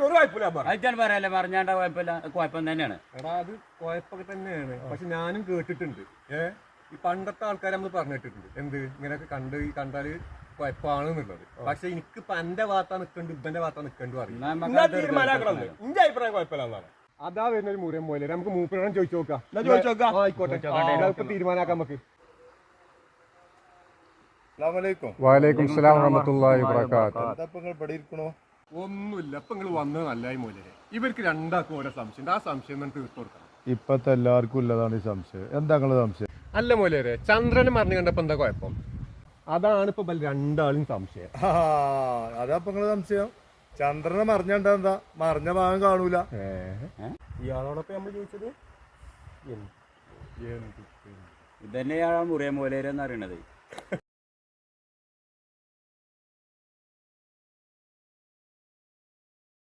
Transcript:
പറഞ്ഞിട്ട് ഒരു കുഴപ്പമില്ല പറ അയച്ചാൽ പറയല്ലേ പറഞ്ഞാണ്ട കുഴപ്പമില്ല കുഴപ്പം തന്നെയാണ്. എടാ അത് കുഴപ്പമൊക്കെ തന്നെയാണ്. പക്ഷെ ഞാനും കേട്ടിട്ടുണ്ട്. ഏ ഈ പണ്ടത്തെ ആൾക്കാരെ നമ്മൾ പറഞ്ഞിട്ടുണ്ട്. എന്ത്? ഇങ്ങനെയൊക്കെ കണ്ട് ഈ കണ്ടാൽ കുഴപ്പമാണെന്നുള്ളത്. പക്ഷെ എനിക്ക് ഇപ്പൊ എന്റെ ഭാഗത്താ നിക്കണ്ട് ഇവന്റെ ഭാഗത്താ നിക്കണ്ട് അറിയില്ല എന്റെ അഭിപ്രായം കുഴപ്പമില്ല അതാ വരുന്ന ഒരു മുറിയം പോലെ നമുക്ക് മൂപ്പിനോടും ചോദിച്ചു നോക്കാം. ചോദിച്ചു നോക്കാം. ആയിക്കോട്ടെ. ഇപ്പൊ തീരുമാനാക്കാം നമുക്ക്. വാലേക്കും വലൈക്കും സ്ലാം വറഹമത്തുള്ളാഹി വബറകാത്ത് ഒന്നുമില്ല. ഇപ്പൊ നിങ്ങൾ വന്നത് നല്ലായി മൂലരെ ഇവർക്ക് രണ്ടാക്കും ഓരോ സംശയം ഉണ്ട്. ആ സംശയം നിങ്ങൾ തീർത്തു കൊടുക്കണം. ഇപ്പത്തെ എല്ലാവർക്കും ഉള്ളതാണ് ഈ സംശയം. എന്താ നിങ്ങളെ സംശയം? അല്ല മൂലരെ ചന്ദ്രനെ മറിഞ്ഞു കണ്ടപ്പോ എന്താ കുഴപ്പം? അതാണ് ഇപ്പൊ രണ്ടാളും സംശയം. ആ അതാ ഇപ്പൊ നിങ്ങളെ സംശയം. ചന്ദ്രനെ മറിഞ്ഞണ്ട എന്താ? മറിഞ്ഞ ഭാഗം കാണൂല. ഇയാളോടൊപ്പം നമ്മൾ ചോദിച്ചത് ഇയാളാണ് മുറിയ മൂലേരെന്ന് അറിയണത്